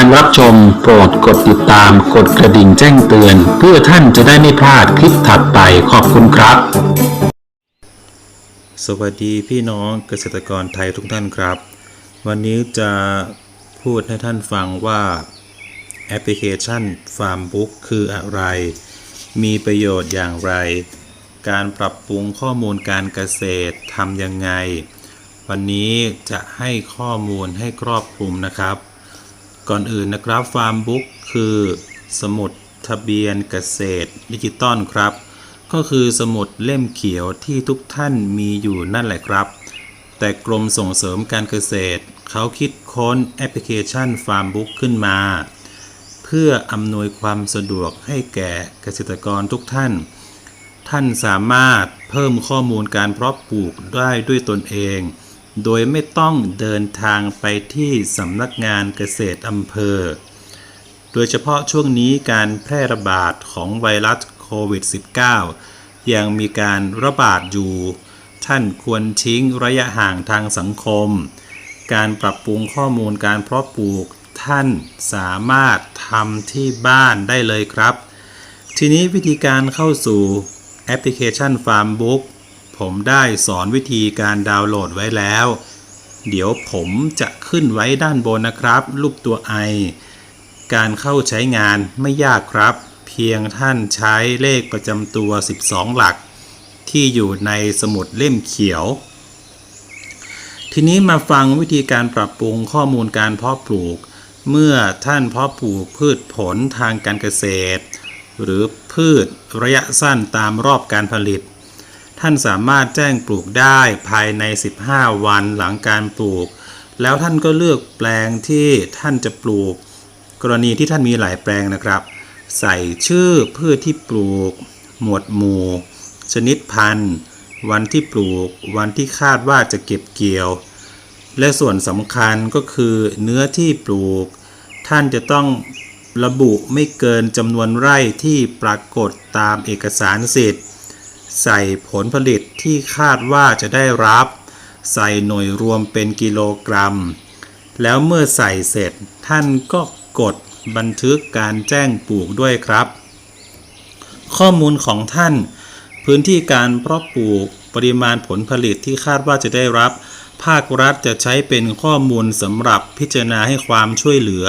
การรับชมโปรดกดติดตามกดกระดิ่งแจ้งเตือน เพื่อท่านจะได้ไม่พลาดคลิปถัดไปขอบคุณครับ สวัสดีพี่น้องเกษตรกรไทยทุกท่านครับ วันนี้จะพูดให้ท่านฟังว่าแอปพลิเคชัน Farmbook คืออะไร มีประโยชน์อย่างไร การปรับปรุงข้อมูลการเกษตรทำยังไง วันนี้จะให้ข้อมูลให้ครอบคลุมนะครับ ก่อนอื่นนะครับ Farmbook คือสมุดทะเบียนเกษตรดิจิตอลครับ ก็คือสมุดเล่มเขียวที่ทุกท่านมีอยู่นั่นแหละครับ แต่กรมส่งเสริมการเกษตร เขาคิดค้นแอปพลิเคชัน Farmbook ขึ้นมา เพื่ออำนวยความสะดวกให้แก่เกษตรกรทุกท่าน ท่านสามารถเพิ่มข้อมูลการเพาะปลูกได้ด้วยตนเอง โดยไม่ต้องเดินทางไปที่สำนักงานเกษตรอำเภอ โดยเฉพาะช่วงนี้การแพร่ระบาดของไวรัสโควิด -19 ยังมีการระบาดอยู่ ท่านควรทิ้งระยะห่างทางสังคม การปรับปรุงข้อมูลการเพาะปลูกท่านสามารถทำที่บ้านได้เลยครับ ทีนี้วิธีการเข้าสู่แอปพลิเคชัน Farmbook ผมได้สอนวิธีการดาวน์โหลดไว้แล้ว เดี๋ยวผมจะขึ้นไว้ด้านบนนะครับ รูปตัวไอ การเข้าใช้งานไม่ยากครับ เพียงท่านใช้เลขประจำตัว 12 หลัก ที่อยู่ในสมุดเล่มเขียว ทีนี้มาฟังวิธีการปรับปรุงข้อมูลการเพาะปลูก เมื่อท่านเพาะปลูกพืชผลทางการเกษตร หรือพืชระยะสั้นตามรอบการผลิต ท่านสามารถแจ้งปลูกได้ภายใน 15 วันหลังการปลูก แล้วท่านก็เลือกแปลงที่ท่านจะปลูก กรณีที่ท่านมีหลายแปลงนะครับ ใส่ชื่อพืชที่ปลูก หมวดหมู่ ชนิดพันธุ์ วันที่ปลูก วันที่คาดว่าจะเก็บเกี่ยว และส่วนสำคัญก็คือเนื้อที่ปลูก ท่านจะต้องระบุไม่เกินจำนวนไร่ที่ปรากฏตามเอกสารสิทธิ์ ใส่ผลผลิตที่คาดว่าจะได้รับ ใส่หน่วยรวมเป็นกิโลกรัม แล้วเมื่อใส่เสร็จท่านก็กดบันทึกการแจ้งปลูกด้วยครับ ข้อมูลของท่าน พื้นที่การเพาะปลูกปริมาณผลผลิตที่คาดว่าจะได้รับ ภาครัฐจะใช้เป็นข้อมูลสำหรับพิจารณาให้ความช่วยเหลือ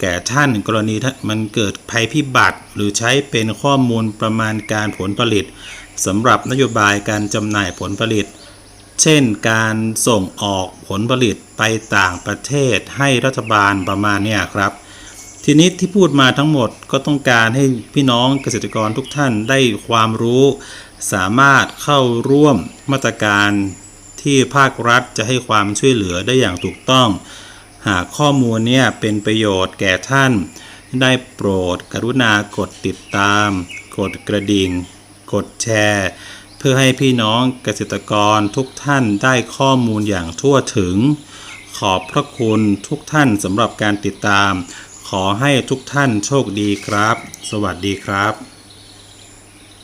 แก่ท่านกรณีมันเกิดภัยพิบัติ หรือใช้เป็นข้อมูลประมาณการผลผลิต สำหรับนโยบายการจำหน่ายผลผลิต เช่นการส่งออกผลผลิตไปต่างประเทศให้รัฐบาลประมาณเนี้ยครับ ทีนี้ที่พูดมาทั้งหมดก็ต้องการให้พี่น้องเกษตรกรทุกท่านได้ความรู้ สามารถเข้าร่วมมาตรการที่ภาครัฐจะให้ความช่วยเหลือได้อย่างถูกต้อง หากข้อมูลเนี่ยเป็นประโยชน์แก่ท่าน ได้โปรดกรุณากดติดตาม กดกระดิ่ง กดแชร์ เพื่อให้พี่น้องเกษตรกรทุกท่านได้ข้อมูลอย่างทั่วถึง ขอบพระคุณทุกท่านสำหรับการติดตาม ขอให้ทุกท่านโชคดีครับ สวัสดีครับ